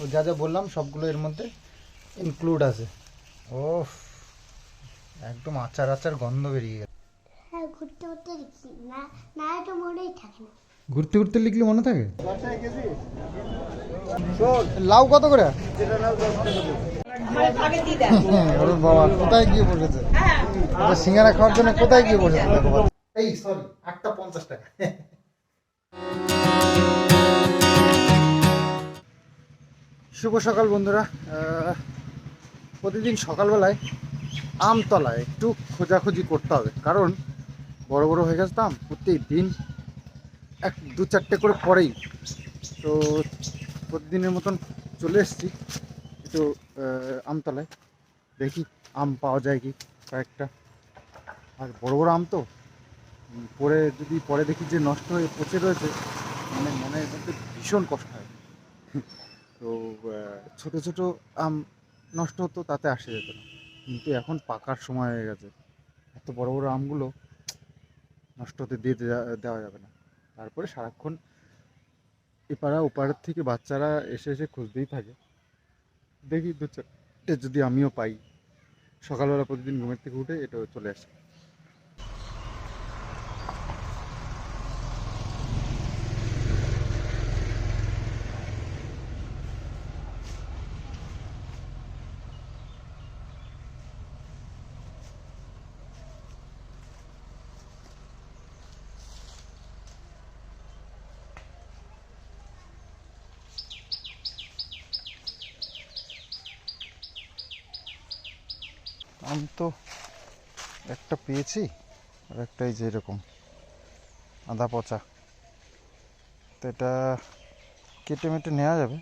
ও যা যা বললাম সবগুলো এর মধ্যে ইনক্লুড আছে। ও একদম আচার আচার গন্ধ বেরিয়ে গেল। হ্যাঁ ঘুরতে ঘুরতে লিখছি না না এটা মনেই থাকে না। ঘুরতে ঘুরতে লিখলে মনে থাকে? লাউ কত করে? ওরে বাবা কোথায় গিয়ে বসেছে? সিঙ্গারা খাওয়ার জন্য কোথায় গিয়ে বসেছে? দেখো এই সরি আটটা পঞ্চাশ টাকা। শুভ সকাল বন্ধুরা। প্রতিদিন সকালবেলায় আমতলায় একটু খোঁজাখুঁজি করতে হবে। কারণ বড় বড় হয়ে গেছে তো আম প্রত্যেক দিন এক, দু, চারটে করে পরেই। তো প্রতিদিনের মতন চলে এসেছি একটু আমতলায়। দেখি আম পাওয়া যায় কি কয়েকটা। আর বড় বড় আম তো পরে যদি পরে দেখি যে নষ্ট হয়ে, পচে রয়েছে মানে মনের মধ্যে ভীষণ কষ্ট হয়। তো ছোট ছোট আম নষ্ট হতো, তাতে আসে যেত না। কিন্তু এখন পাকার সময় হয়ে গেছে। এত বড় বড় আমগুলো নষ্ট হতে দিয়ে দেয়া- দেওয়া যাবে না। তারপরে সারাক্ষণ এপাড়া ওপাড়ার থেকে বাচ্চারা এসে এসে খুঁজতেই থাকে। দেখি দু চারটে যদি আমিও পাই। সকালবেলা প্রতিদিন ঘুমের থেকে উঠে এটা চলে আসে। আম তো একটা পেয়েছি, আর একটা এই যে এরকম আদা পচা। তো এটা কেটে মেটে নেওয়া যাবে।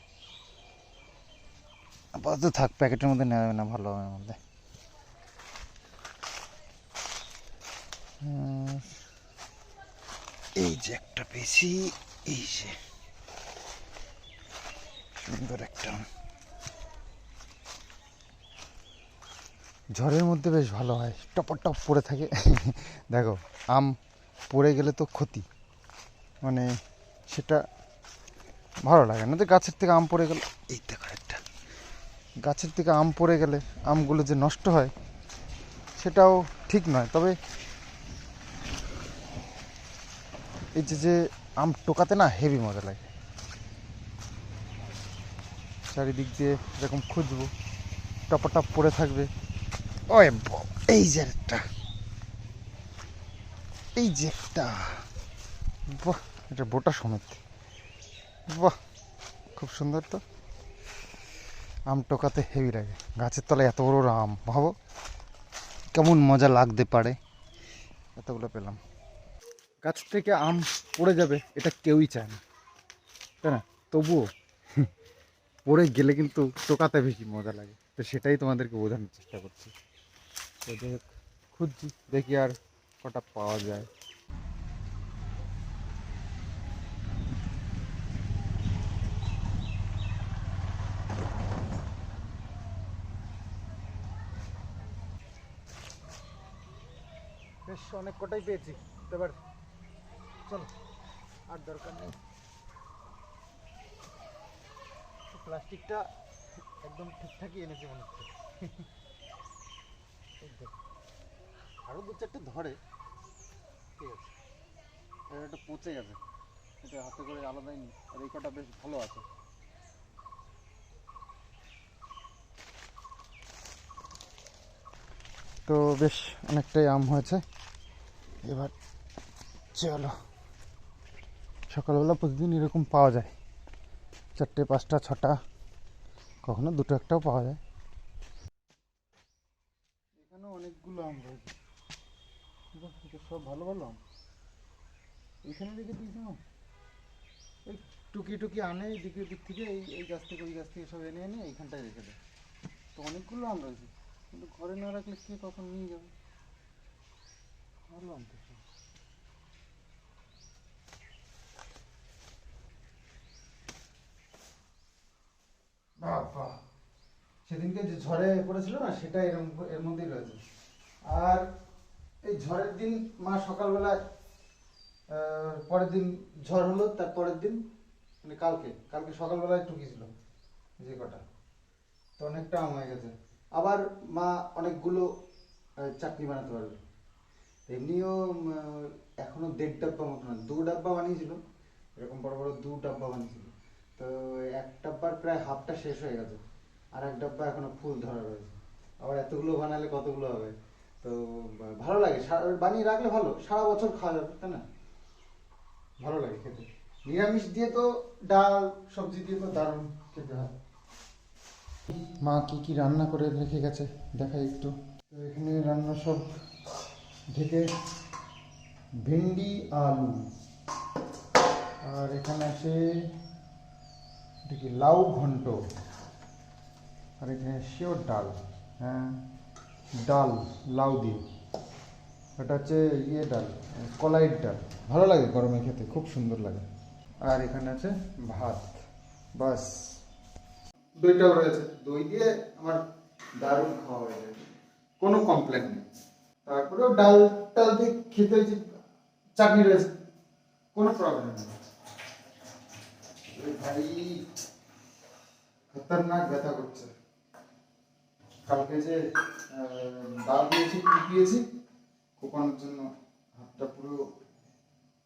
আপাতত থাক, প্যাকেটের মধ্যে নেওয়া যাবে না, ভালো হবে মধ্যে এই যে একটা পেয়েছি, এই যে সুন্দর একটা ঝড়ের মধ্যে বেশ ভালো হয়। টপর টপ পড়ে থাকে। দেখো, আম পড়ে গেলে তো ক্ষতি। মানে সেটা ভালো লাগে না। তো গাছের থেকে আম পড়ে গেলে। এই দেখো একটা। গাছের থেকে আম পড়ে গেলে আমগুলো যে নষ্ট হয়, সেটাও ঠিক নয়। তবে এই যে যে আম টোকাতে না হেভি মজা লাগে। চারিদিক দিয়ে এরকম খুঁজবো। টপা টপ পড়ে থাকবে। ওই এই যে একটা এই যে একটা বাহ এটা বোটা সমেত। বাহ খুব সুন্দর তো। আম টোকাতে হেভি লাগে। গাছের তলায় এত বড় আম, ভাবো কেমন মজা লাগতে পারে। এতগুলো পেলাম। গাছ থেকে আম পড়ে যাবে, এটা কেউই চায় না। তাই না? তবুও, পড়ে গেলে কিন্তু টোকাতে বেশি মজা লাগে। তো সেটাই তোমাদেরকে বোঝানোর চেষ্টা করছি। খুঁজছি, দেখি আর কটা পাওয়া যায়। বেশ, অনেক কটাই পেয়েছি। এবার চলো, আর দরকার নেই। প্লাস্টিকটা একদম ঠিকঠাকই এনেছি মনে হচ্ছে। এই দেখো। আরও দু চারটে ধরে। ঠিক আছে। আর একটা পচে গেছে। এটা হাতে করে আলাদাই নি। আর এই কটা বেশ ভালো আছে। তো বেশ অনেকটাই আম হয়েছে। এবার চলো। সকালবেলা প্রতিদিন এরকম পাওয়া যায়। চারটে, পাঁচটা, ছটা, কখনো দুটো একটাও পাওয়া যায়। অনেকগুলো আম রয়েছে সব ভালো ভালো এখানে রেখে দিয়েছি আম এই টুকি টুকি আনে, এদিকে দিক থেকে এই এই গাছ থেকে ওই গাছ থেকে সব এনে এনে এইখানটায় রেখে দেয়। তো অনেকগুলো আম রয়েছে। কিন্তু ঘরে না রাখলে কে কখন নিয়ে যাবে? ভালো আম তো সব। বাবা সেদিনকে যে ঝড়ে পড়েছিল না, সেটা এরম এর মধ্যেই রয়েছে। আর এই ঝড়ের দিন মা সকালবেলায় পরের দিন ঝড় হলো তার পরের দিন মানে কালকে কালকে সকালবেলায় টুকিছিল যে কটা। তো অনেকটা আম হয়ে গেছে। আবার মা অনেকগুলো চাটনি বানাতে পারবে এমনিও উম, আহ, এখনও দেড় ডাব্বা মতো না দু ডাব্বা বানিয়েছিল। এরকম বড় বড় দু ডাব্বা বানিয়েছিল। তো এক ডাব্বার প্রায় হাফটা শেষ হয়ে গেছে। আর এক ডাব্বা এখনও ফুল ধরা রয়েছে। আবার এতগুলো বানালে কতগুলো হবে? তো ভালো লাগে। বানিয়ে রাখলে ভালো। সারা বছর খাওয়া যাবে, তাই না? ভালো লাগে খেতে। নিরামিষ দিয়ে তো ডাল, সবজি দিয়ে তো দারুণ খেতে হয়। মা কি কি রান্না করে রেখে গেছে? দেখাই একটু। তো এখানে রান্না সব ঢেকে ভেন্ডি, আলু। আর এখানে আছে লাউ ঘন্ট। আর এখানে শিওর ডাল। হ্যাঁ। ডাল লাউ দিয়ে। এটা হচ্ছে ইয়ে ডাল কলাইয়ের ডাল। ভালো লাগে গরমে খেতে খুব সুন্দর লাগে। আর এখানে আছে ভাত। বাস। দইটাও রয়েছে। দই দিয়ে আমার দারুণ খাওয়া হয়ে যায়। কোনো কমপ্লেন নেই। তারপরেও ডাল টাল দিয়ে খেতে হয়েছে চাটনি রয়েছে। কোনো প্রবলেম নেই। ভাই খতরনাক ব্যথা করছে। কালকে যে ডাল দিয়েছি কুপিয়েছি, কোপানোর জন্য হাতটা পুরো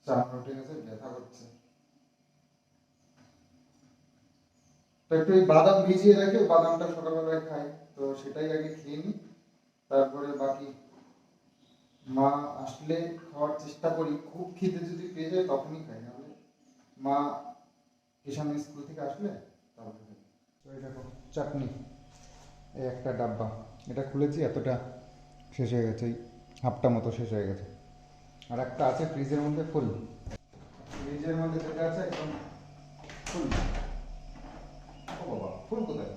চামড়া উঠে গেছে, ব্যথা করছে। একটু এই বাদাম ভিজিয়ে রেখে বাদামটা সকালবেলায় খাই। তো সেটাই আগে খেয়ে নিই, তারপরে বাকি মা আসলে খাওয়ার চেষ্টা করি। খুব খিদে যদি পেয়ে যায় তখনই খাই নাহলে মা কিষান স্কুল থেকে আসলে তারপরে চাটনি। এই একটা ডাব্বা। এটা খুলেছি, এতটা শেষ হয়ে গেছে, এই হাফটা মতো শেষ হয়ে গেছে। আর একটা আছে ফ্রিজের মধ্যে ফুল। ফ্রিজের মধ্যে যেটা আছে একদম ফুল। ও বাবা, ফুল কোথায়?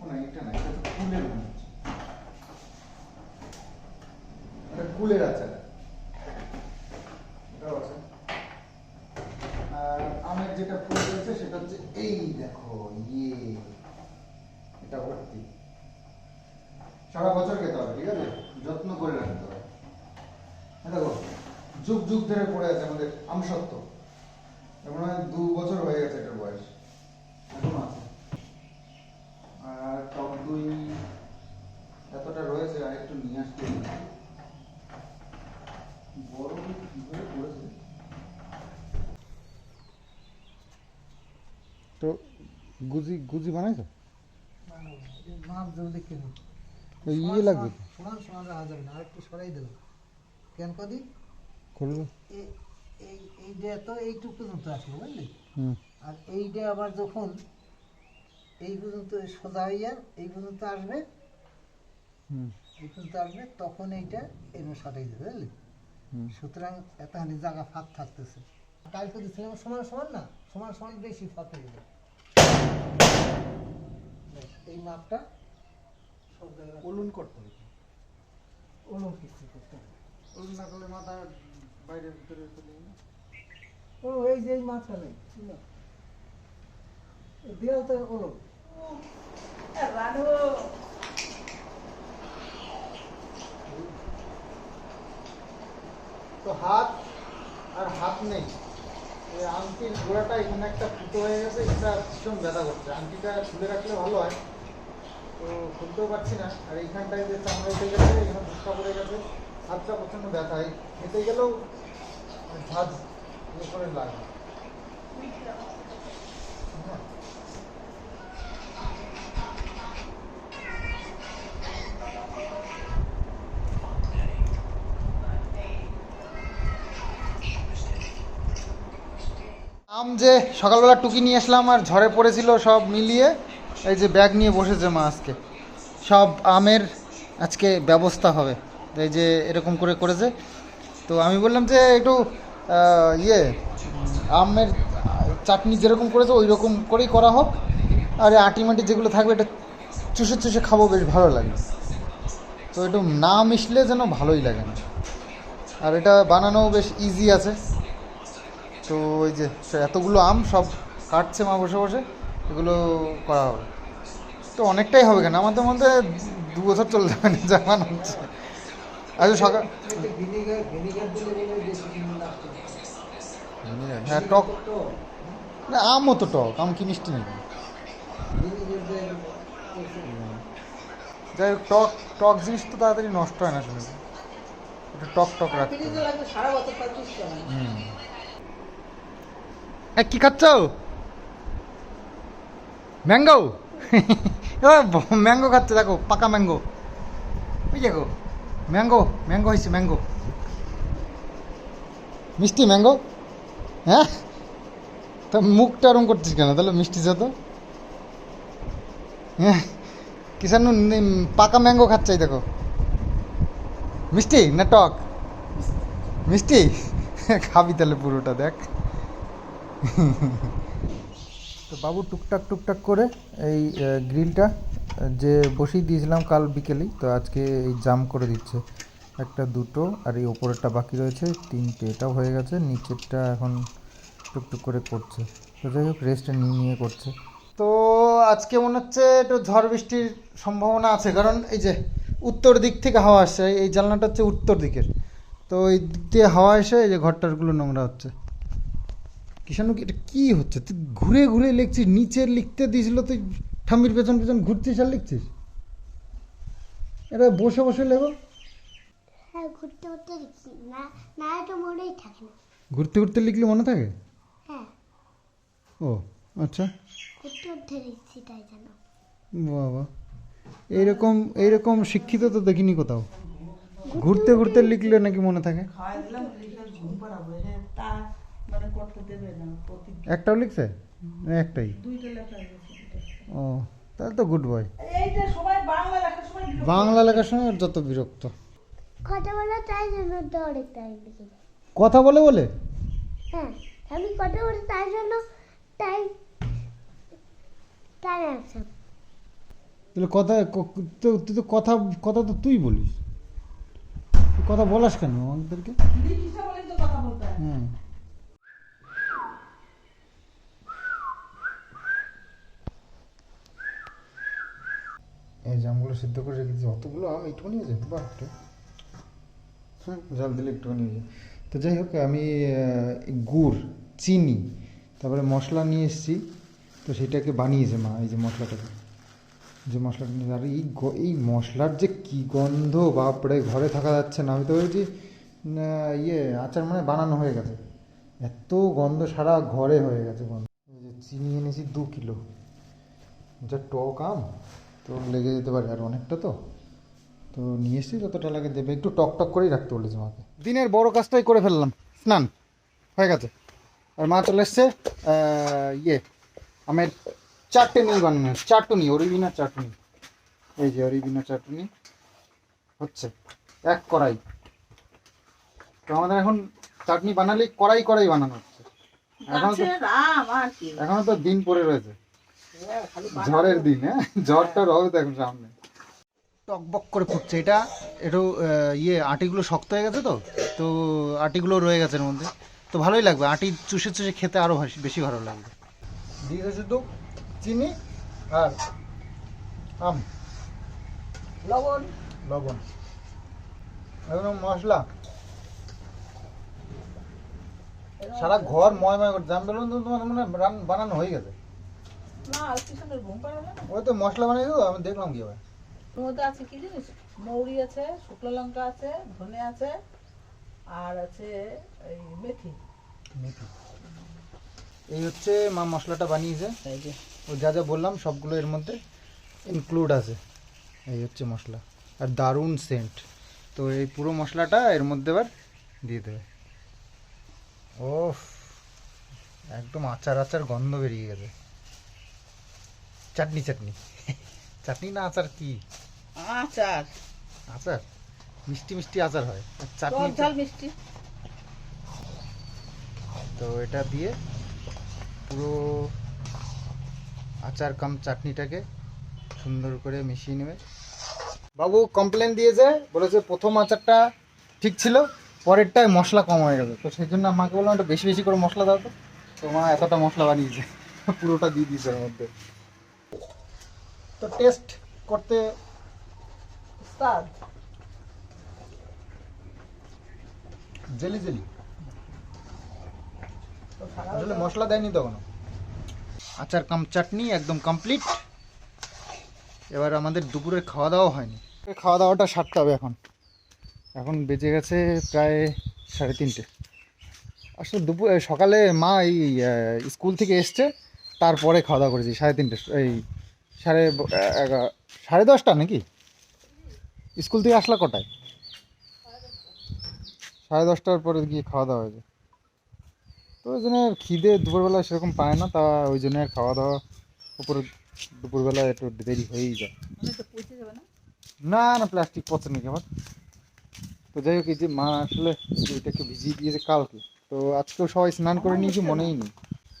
ও না এটা না এটা ফুলের মনে হচ্ছে এটা কুলের আছে এটাও আছে আর আমের যেটা ফুল রয়েছে সেটা হচ্ছে এই দেখো ইয়ে এটা ভর্তি সারা বছর খেতে হবে ঠিক আছে যত্ন করে রাখতে হবে এই দেখো যুগ ধরে পড়ে আছে আমাদের আমসত্ব এমন হয় দু বছর হয়ে গেছে এটার বয়স। এখনও আছে। আর টক দই এতটা রয়েছে আর একটু নিয়ে আসতে বড় কীভাবে করেছে তো গুজি গুজি বানাইছো মাছ জলদি কেন ইয়ে লাগবে তো। সমান সমান রাখা যাবে না আরেকটু সরাই দেবো। কেন কদি? এই এইটা তো এইটুকু পর্যন্ত আসলো বুঝলি? হুম। আর এইটা আবার যখন এই পর্যন্ত সোজা হইয়া এই পর্যন্ত আসবে হুম। এই পর্যন্ত আসবে তখন এইটা এর সাটাই দেবে বুঝলি? হুম। সুতরাং এতখানি জায়গা ফাঁক থাকতেছে। কালকে দিচ্ছিলাম সমান সমান না সমান সমান বেশি ফাঁক হয়ে গেল এই মাপটা সব জায়গায় উলুন করতে হবে। ওলম কিছু করতে হবে। উলুন না করলে মাথা বাইরে ভিতরে চলে যাবে না। ও এই যে এই মাছটা নেই না। এই দেয়াল তো ওলম তো হাত আর হাত নেই। এই আংটির গোড়াটা এখানে একটা ফুটো হয়ে গেছে এটা ভীষণ ব্যথা করছে। আংটিটা খুলে রাখলে ভালো হয়। তো খুলতেও পারছি না। আর এইখানটায় যে চামড়া উঠে গেছে এখানে ধুক্কা পড়ে গেছে। হাতটা ব্যথা এই খেতে গেলেও ঝাঁজ করে লাগে হ্যাঁ। আম যে সকালবেলা টুকি নিয়ে আসলাম আর ঝড়ে পড়েছিল সব মিলিয়ে, এই যে ব্যাগ নিয়ে বসেছে মা আজকে সব আমের আজকে ব্যবস্থা হবে এই যে এরকম করে করেছে। তো আমি বললাম যে একটু ইয়ে আমের চাটনি যেরকম করেছে ওই রকম করেই করা হোক। আর আটি মাটি যেগুলো থাকবে এটা চুষে চুষে খাব, বেশ ভালো লাগে। তো একটু না মিশলে যেন ভালোই লাগে না। আর এটা বানানো বেশ ইজি আছে। তো ওই যে এতগুলো আম সব কাটছে মা বসে বসে, এগুলো করা হবে। তো অনেকটাই হবে কেন? আমাদের মধ্যে দু বছর চলে যাবে না মনে হচ্ছে আচ্ছা সকাল হয় টক। না আমও তো টক আম কি মিষ্টি নাকি? যাই হোক টক টক জিনিস তো তাড়াতাড়ি নষ্ট হয় না শুনেছি একটু টক টক রাখতে। হুম। কি খাচ্ছ? ম্যাঙ্গো? ম্যাঙ্গো খাচ্ছে দেখো পাকা ম্যাঙ্গো। ওই দেখো ম্যাঙ্গো ম্যাঙ্গো হয়েছে ম্যাঙ্গো মিষ্টি ম্যাঙ্গো হ্যাঁ তা মুখটা ওরম করছিস কেন? তাহলে মিষ্টি যত হ্যাঁ কিষানু পাকা ম্যাঙ্গো খাচ্ছে, এই দেখো। মিষ্টি না টক? মিষ্টি? খাবি তাহলে পুরোটা, দেখ। তো বাবু টুকটাক টুকটাক করে এই গ্রিলটা যে বসিয়ে দিয়েছিলাম কাল বিকেলেই, তো আজকে এই জাম করে দিচ্ছে। একটা দুটো, আর এই ওপরেরটা বাকি রয়েছে, তিনটে, এটাও হয়ে গেছে, নিচেরটা এখন টুকটুক করে করছে। তো যাই হোক রেস্টটা নিয়ে নিয়ে করছে। তো আজকে মনে হচ্ছে একটু ঝড় বৃষ্টির সম্ভাবনা আছে, কারণ এই যে উত্তর দিক থেকে হাওয়া আসছে, এই জানলাটা হচ্ছে উত্তর দিকের। তো এই দিক দিয়ে হাওয়া এসে এই যে ঘরটারগুলো নোংরা হচ্ছে। কিষাণু এটা কি হচ্ছে? তুই ঘুরে ঘুরে লিখছিস নিচের লিখতে দিয়েছিল, তুই ঠাম্মির পেছন পেছন ঘুরছিস আর লিখছিস এটা বসে বসে লেগো হ্যাঁ ঘুরতে ঘুরতে লিখছি না না এটা মনেই থাকে না। ঘুরতে ঘুরতে লিখলে মনে থাকে? হ্যাঁ। ও আচ্ছা। ঘুরতে ঘুরতে লিখছি তাই জানো বাবা। এইরকম এইরকম শিক্ষিত তো দেখিনি কোথাও। ঘুরতে ঘুরতে লিখলে নাকি মনে থাকে? লিখে মানে একটাও লিখছে? একটাই। দুইটা লেখা ও তাহলে তো গুড বয় এইটা সবাই বাংলা লেখার সময় বাংলা লেখার সময় ওর যত বিরক্ত। কথা বলা তাই জন্য দৌড়ে তাই লিখে যায় কথা বলে বলে? হ্যাঁ আমি কথা বলি তাই জন্য তাই তাই আছে। তাহলে কথা তো তুই তো কথা কথা তো তুই বলিস। তুই কথা বলাস কেন আমাদেরকে? তো কথা বলতে? হয়। এই জামগুলো সিদ্ধ করে রেখে দিয়েছি অতগুলো আম একটুখানি হয়েছে বাহ একটু হ্যাঁ জল দিলে একটুখানি হয়ে যায়। তো যাই হোক আমি গুড় চিনি তারপরে মশলা নিয়ে এসেছি তো সেটাকে বানিয়েছে মা এই যে মশলাটাকে। যে মশলাটা নিয়ে আর এই এই মশলার যে কি গন্ধ বাপরে ঘরে থাকা যাচ্ছে না। আমি তো না, ইয়ে আচার মানে বানানো হয়ে গেছে। এত গন্ধ সারা ঘরে হয়ে গেছে গন্ধ। যে চিনি এনেছি দু কিলো। যা টক আম। তো লেগে যেতে পারে আর অনেকটা তো। তো নিয়ে এসেছি যতটা লাগে দেবে। একটু টক টক করেই রাখতে বলেছে মাকে। দিনের বড় কাজটাই করে ফেললাম। স্নান হয়ে গেছে। আর মা চলে এসছে ইয়ে আমের চাটনি বানানো চাটনি অরিবিনা চাটনি। এই যে অরিবিনা চাটনি হচ্ছে এক কড়াই। তো আমাদের এখন চাটনি বানালে কড়াই কড়াই বানানো হচ্ছে। এখনও তো দিন পড়ে রয়েছে। ঝড়ের দিন হ্যাঁ? ঝড়টা রবে তো এখন সামনে। টকবক করে ফুটছে। এটা একটু ইয়ে আটিগুলো শক্ত হয়ে গেছে তো? তো আটিগুলো রয়ে গেছে এর মধ্যে। তো ভালোই লাগবে। আটি চুষে চুষে খেতে আরও বেশি ভালো লাগবে। দিয়ে শুধু চিনি আর আম। লবণ। লবণ। একদম মশলা। সারা ঘর ময় ময় করে জাম বেলুন তো তোমার মনে বানানো হয়ে গেছে। ওই তো মশলা বানিয়ে দেবো আমি দেখলাম কি ওর মধ্যে আছে কি জিনিস? মৌরি আছে শুকনো লঙ্কা আছে ধনে আছে আর আছে এই মেথি। মেথি। এই হচ্ছে মা মশলাটা বানিয়েছে। এই যে। ও যা যা বললাম সবগুলো এর মধ্যে ইনক্লুড আছে। এই হচ্ছে মশলা। আর দারুণ সেন্ট তো এই পুরো মশলাটা এর মধ্যে এবার দিয়ে দেবে। ও একদম আচার আচার গন্ধ বেরিয়ে গেছে। চাটনি চাটনি। চাটনি না আচার কি? আচার। আচার? মিষ্টি মিষ্টি আচার হয়। চাটনি ঝাল মিষ্টি। তো এটা দিয়ে পুরো আচার কাম চাটনিটাকে সুন্দর করে মিশিয়ে নেবে। বাবু কমপ্লেন দিয়েছে বলেছে প্রথম আচারটা ঠিক ছিল পরেরটায় মশলা কম হয়ে গেছে তো সেই জন্য মাকে বললাম একটু বেশি বেশি করে মশলা দাও তো। তো মা এতটা মশলা বানিয়েছে পুরোটা দিয়ে দিয়েছে ওর মধ্যে। তো টেস্ট করতে উস্তাদ জেলি জেলি। আসলে মশলা দেয়নি তো কোনো আচার কাম চাটনি একদম কমপ্লিট এবার আমাদের দুপুরের খাওয়া দাওয়া হয়নি। খাওয়া দাওয়াটা সারতে হবে এখন। এখন বেজে গেছে প্রায় সাড়ে তিনটে। আসলে দুপুর সকালে মা এই স্কুল থেকে এসছে তারপরে খাওয়া দাওয়া করেছি সাড়ে তিনটে এই সাড়ে ব- এগা- সাড়ে দশটা নাকি? স্কুল থেকে আসলা কটায়? সাড়ে দশটার পরে গিয়ে খাওয়া দাওয়া হয়েছে। তো ওই জন্য খিদে দুপুরবেলা সেরকম পায় না তা ওই জন্য খাওয়া দাওয়া উপরে দুপুরবেলা একটু দেরি হয়েই যায়। মানে না? না প্লাস্টিক পচে নাকি আমার তো যাই হোক এই যে মা আসলে এটাকে ভিজিয়ে দিয়েছে কালকে। তো আজকেও সবাই স্নান করে নিয়েছি মনেই নেই।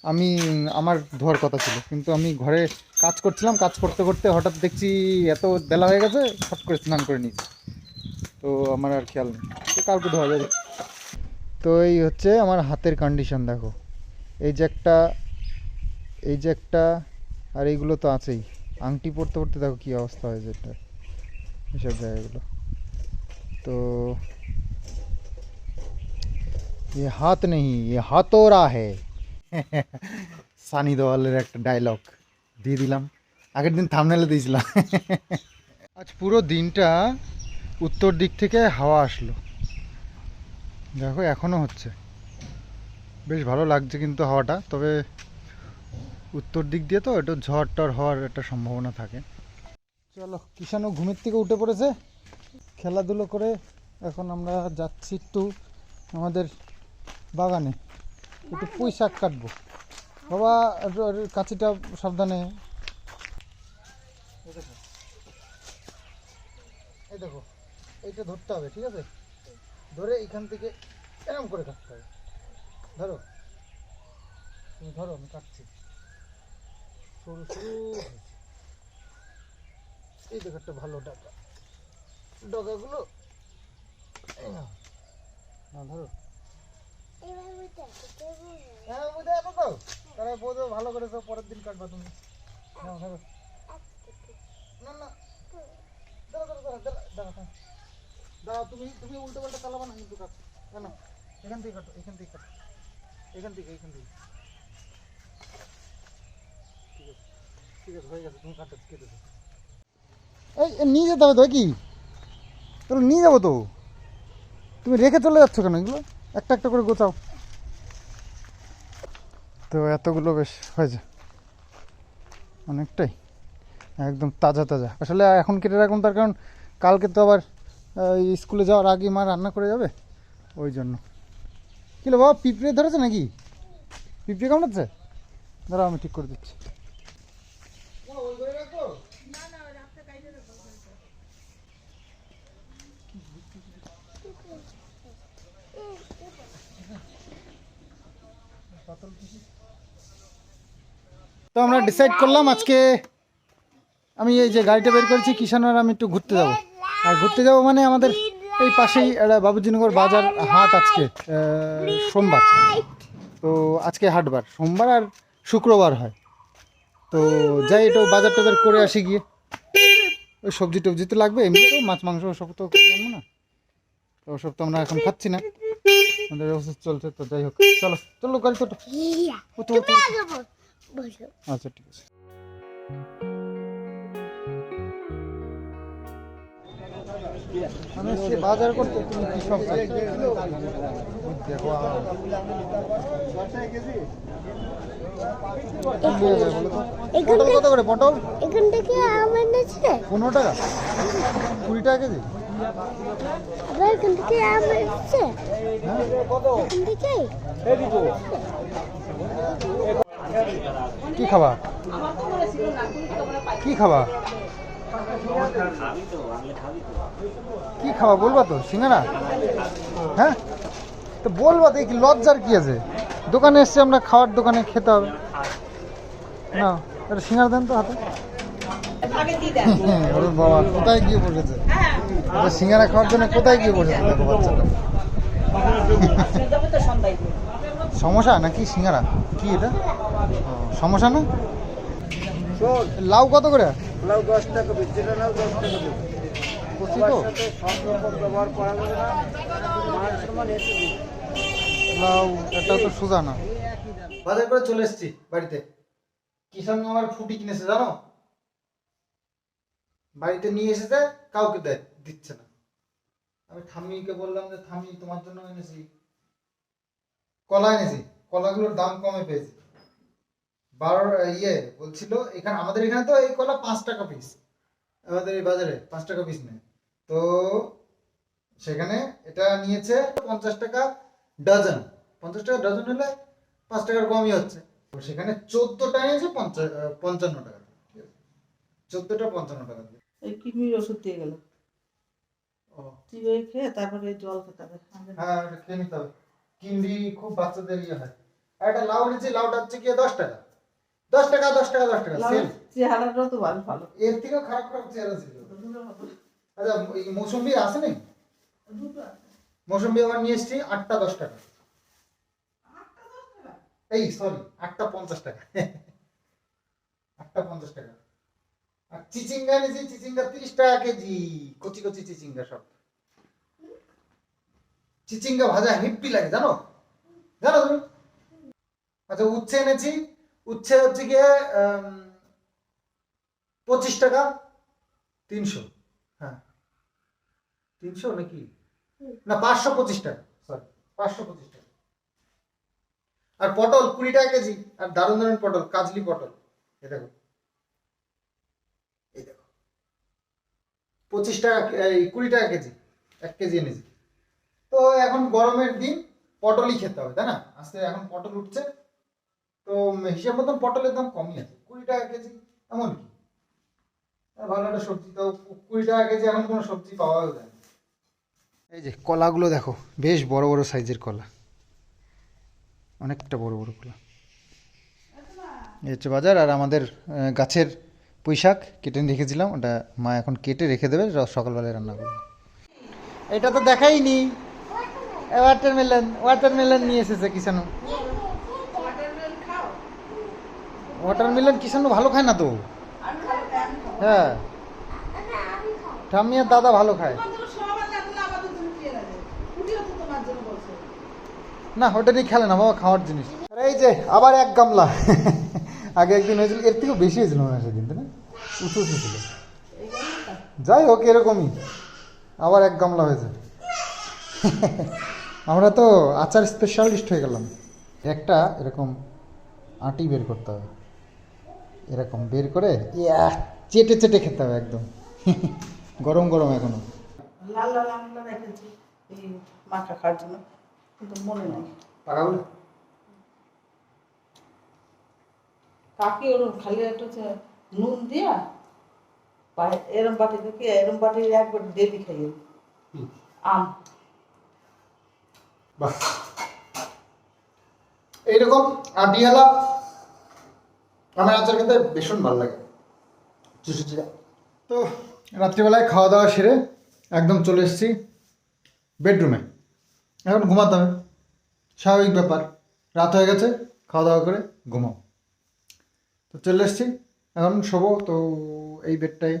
আমি আমার ধোয়ার কথা ছিল কিন্তু আমি ঘরে কাজ করছিলাম কাজ করতে করতে হঠাৎ দেখছি এত বেলা হয়ে গেছে ফট করে স্নান করে নিয়েছি তো আমার আর খেয়াল নেই তো কালকে ধোয়া যাবে তো এই হচ্ছে আমার হাতের কন্ডিশন দেখো এই যে একটা এই যে একটা আর এইগুলো তো আছেই আংটি পরতে পরতে দেখো কী অবস্থা হয়েছে এটা এসব জায়গাগুলো তো ये हाथ नहीं ये हाथोरा है সানি দেওয়ালের একটা ডায়লগ দিয়ে দিলাম। আগের দিন থামনেলে দিয়েছিলাম। আজ পুরো দিনটা উত্তর দিক থেকে হাওয়া আসলো। দেখো এখনও হচ্ছে। বেশ ভালো লাগছে কিন্তু হাওয়াটা, তবে উত্তর দিক দিয়ে তো একটু ঝড় টর হওয়ার একটা সম্ভাবনা থাকে। চলো কিষানও ঘুমের থেকে উঠে পড়েছে। খেলাধুলো করে এখন আমরা যাচ্ছি একটু আমাদের বাগানে। একটু পুঁই শাক কাটবো। বাবা কাছিটা সাবধানে। এই দেখো। এই দেখো, এইটা ধরতে হবে, ঠিক আছে? ধরে এইখান থেকে এরম করে কাটতে হবে। ধরো। তুমি ধরো, আমি কাটছি। সরু সরু এই দেখো একটা ভালো ডাকা ডগাগুলো। নাও, ধরো এবার বুঝতে পারছি, কে বুঝবে? হ্যাঁ বুঝে বোঝো ভালো পরের দিন কাটবা তুমি। না না দাঁড়া দাঁড়া দাঁড়া দাঁড়া তুমি তুমি উল্টো চালাবা না কাট এখান থেকে কাটো, এখান থেকে এখান থেকে এখান থেকে। ঠিক আছে ঠিক আছে, হয়ে গেছে, তুমি কাটো এই নিয়ে যেতে হবে তো কি তাহলে নিয়ে যাব তো? তুমি রেখে চলে যাচ্ছ কেন এগুলো? একটা একটা করে গোছাও। তো এতগুলো বেশ হয়েছে। অনেকটাই। একদম তাজা তাজা। আসলে এখন কেটে রাখুন, তার কারণ কালকে তো আবার স্কুলে যাওয়ার আগে মা রান্না করে যাবে। ওই জন্য। কিলো বাবা, পিঁপড়ে ধরেছে নাকি? পিঁপড়ে কামড়াচ্ছে? দাঁড়াও, আমি ঠিক করে দিচ্ছি। তো আমরা ডিসাইড করলাম আজকে আমি এই যে গাড়িটা বের করেছি কিষান আর আমি একটু ঘুরতে যাব। আর ঘুরতে যাব মানে আমাদের এই পাশেই একটা বাবুজিনগর বাজার হাট আজকে সোমবার। তো আজকে হাটবার সোমবার আর শুক্রবার হয়। তো যাই একটু বাজার টাজার করে আসি গিয়ে। ওই সবজি টবজি তো লাগবে এমনিতেও মাছ মাংস ওসব তো পারব না। তো ওসব তো আমরা এখন খাচ্ছি না। আমাদের ওষুধ চলছে তো যাই হোক। চলো চলো গাড়ি তো আচ্ছা ঠিক আছে। বাজার করতে তুমি কি সব পটল কত করে পটল? এখান থেকে আম এনেছে? পনেরো টাকা। কুড়ি টাকা কেজি? আবার এখান থেকে আম এনেছে? এখান থেকে কি খাবা? কি খাবা? কি খাবা বলবা তো? সিঙ্গারা? হ্যাঁ? তো বলবা তো লজ্জার কি আছে? দোকানে এসছে আমরা খাওয়ার দোকানে খেতে হবে। না এটা সিঙ্গারা দেন তো হাতে। বাবা, কোথায় গিয়ে বসেছে? সিঙ্গারা খাওয়ার জন্য কোথায় গিয়ে বসেছে দেখো বাচ্চাটা? সমস্যা নাকি সিঙ্গারা? কি এটা? ও, সমস্যা না? লাউ কত করে? লাউ দশ টাকা বেচছে লাউ দশ টাকা কচি তো। ব্যবহার করা যাবে না সম্মান এসে লাউ এটা তো সোজা না। বাজার করে চলে এসেছি বাড়িতে। কিষান আমার ফুটি কিনেছে জানো? বাড়িতে নিয়ে এসেছে কাউকে দেয় দিচ্ছে না। আমি ঠাম্মিকে বললাম যে ঠাম্মি তোমার জন্য এনেছি। কলা এনেছি কলাগুলোর দাম কমে পেয়েছি। বারো ইয়ে বলছিল এখানে আমাদের এখানে তো এই কলা পাঁচ টাকা পিস আমাদের এই বাজারে পাঁচ টাকা পিস নেয়। তো সেখানে এটা নিয়েছে পঞ্চাশ টাকা ডজন পঞ্চাশ টাকা ডজন হলে পাঁচ টাকার কমই হচ্ছে। সেখানে চোদ্দটা আহ, পঞ্চান্ন টাকা চোদ্দটা পঞ্চান্ন টাকা দিয়ে। এই কিডনির ওষুধ দিয়ে গেল। ও। চিবে খেয়ে তারপরে জল খেতে হবে। হ্যাঁ খেয়ে নিতে হবে। কিমড়ি খুব বাচ্চাদের ইয়ে হয়। আর একটা লাউ নিচ্ছি লাউটা হচ্ছে গিয়ে দশ টাকা। দশ টাকা দশ টাকা দশ টাকা সেম চেহারাটাও তো ভালো ভালো। এর থেকেও খারাপ খারাপ চেহারা ছিল। আচ্ছা এই মৌসুম্বি আছে নাকি। মৌসুম্বি আবার নিয়ে এসেছি আটটা দশ টাকা। এই সরি আটটা পঞ্চাশ টাকা। আটটা পঞ্চাশ টাকা। আর চিচিঙ্গা নিয়েছি চিচিঙ্গা তিরিশ টাকা কেজি। কচি কচি চিচিঙ্গা সব। চিচিঙ্গা ভাজা হিপ্পি লাগে, জানো? জানো তুমি? আচ্ছা উচ্ছে এনেছি। উচ্ছে হচ্ছে গিয়ে পঁচিশ টাকা, তিনশো। হ্যাঁ। তিনশো নাকি? না, পাঁচশো পঁচিশ টাকা সরি পাঁচশো পঁচিশ টাকা। আর পটল, কুড়ি টাকা কেজি, আর দারুণ দারুণ পটল, কাজলি পটল। এ দেখো। এই দেখো। পঁচিশ টাকা, এই কুড়ি টাকা কেজি, এক কেজি এনেছি। তো এখন গরমের দিন পটলই খেতে হবে তাই না? আস্তে এখন পটল উঠছে তো হিসাব মতন পটলের দাম কমই আছে কুড়ি টাকা কেজি এমন কি? ভালো একটা সবজি তো কুড়ি টাকা কেজি এখন কোনো সবজি পাওয়াও যায় এই যে কলাগুলো দেখো বেশ বড় বড় সাইজের কলা অনেকটা বড় বড় কলা। এই হচ্ছে বাজার আর আমাদের গাছের পুঁই শাক কেটে রেখেছিলাম ওটা মা এখন কেটে রেখে দেবে সকালবেলায় রান্না করবে। এটা তো দেখাইনি। ওয়াটারমেলন ওয়াটারমেলন নিয়ে এসেছে কিষানু। ওয়াটারমেলন কিষানু ভালো খায় না তো? হ্যাঁ। ঠাম্মি আর দাদা ভালো খায়। না ওটা নিয়ে খেলে না, বাবা, খাওয়ার জিনিস। এই যে, আবার এক গামলা। আগে একদিন হয়েছিল, এর থেকেও বেশি হয়েছিল মনে হয় সেদিন না? উঁচু উঁচু ছিল। যাই হোক, এরকমই। আবার এক গামলা হয়েছে। আমরা তো আচার স্পেশালিস্ট হয়ে গেলাম। একটা এরকম আটি বের করতে হবে। এরকম বের করে ইয়া চেটে চেটে খেতে হবে একদম। গরম গরম এখনও। লাল লাল রেখেছি এই মাখা খাওয়ার জন্য। কিন্তু মনে নাই। পাকাগুলো কাকি ওরকম খালি একটা হচ্ছে নুন দিয়া এরম বাটি থেকে এরম বাটি একবার ডেলি খাইয়ে আম। বাহ। এইরকম আটিয়ালা আমার আচার খেতে ভীষণ ভালো লাগে। চুষে চুষে। তো রাত্রিবেলায় খাওয়া দাওয়া সেরে একদম চলে এসেছি বেডরুমে। এখন ঘুমাতে হবে স্বাভাবিক ব্যাপার। রাত হয়ে গেছে খাওয়া দাওয়া করে ঘুমাও। তো চলে এসেছি এখন শোবো। তো এই বেডটাই।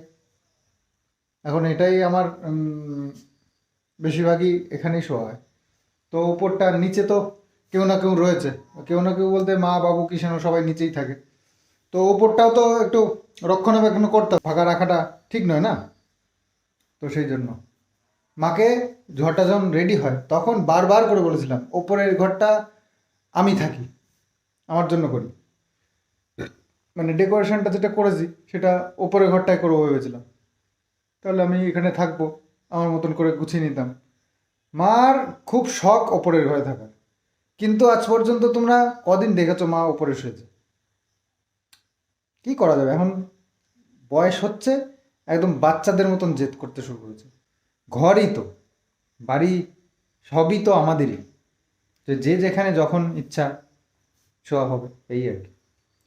এখন এটাই আমার বেশিরভাগই এখানেই শোয়া হয়। তো উপরটা নিচে তো কেউ না কেউ রয়েছে। কেউ না কেউ বলতে মা, বাবু কিষানো সবাই নিচেই থাকে। তো উপরটাও তো একটু রক্ষণাবেক্ষণ করতে ফাঁকা রাখাটা ঠিক নয় না? তো সেই জন্য। মাকে ঘরটা যখন রেডি হয়, তখন বারবার করে বলেছিলাম, ওপরের ঘরটা আমি থাকি, আমার জন্য করি। মানে ডেকোরেশনটা যেটা করেছি, সেটা ওপরের ঘরটাই করব ভেবেছিলাম। তাহলে আমি এখানে থাকব, আমার মতন করে গুছিয়ে নিতাম। মার খুব শখ ওপরের ঘরে থাকার। কিন্তু আজ পর্যন্ত তোমরা কদিন দেখেছ মা ওপরে শুয়েছে? কি করা যাবে? এখন বয়স হচ্ছে, একদম বাচ্চাদের মতন জেদ করতে শুরু করেছে। ঘরই তো, বাড়ি সবই তো আমাদেরই। তো যে যেখানে যখন ইচ্ছা শোয়া হবে, এই আর কি।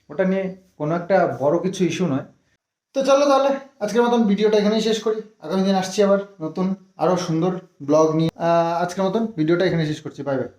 ওটা নিয়ে কোনো একটা বড় কিছু ইস্যু নয়। তো চলো তাহলে, আজকের মতন ভিডিওটা এখানেই শেষ করি। আগামী দিন আসছি আবার নতুন, আরও সুন্দর ব্লগ নিয়ে। আজকের মতন ভিডিওটা এখানে শেষ করছি। Bye bye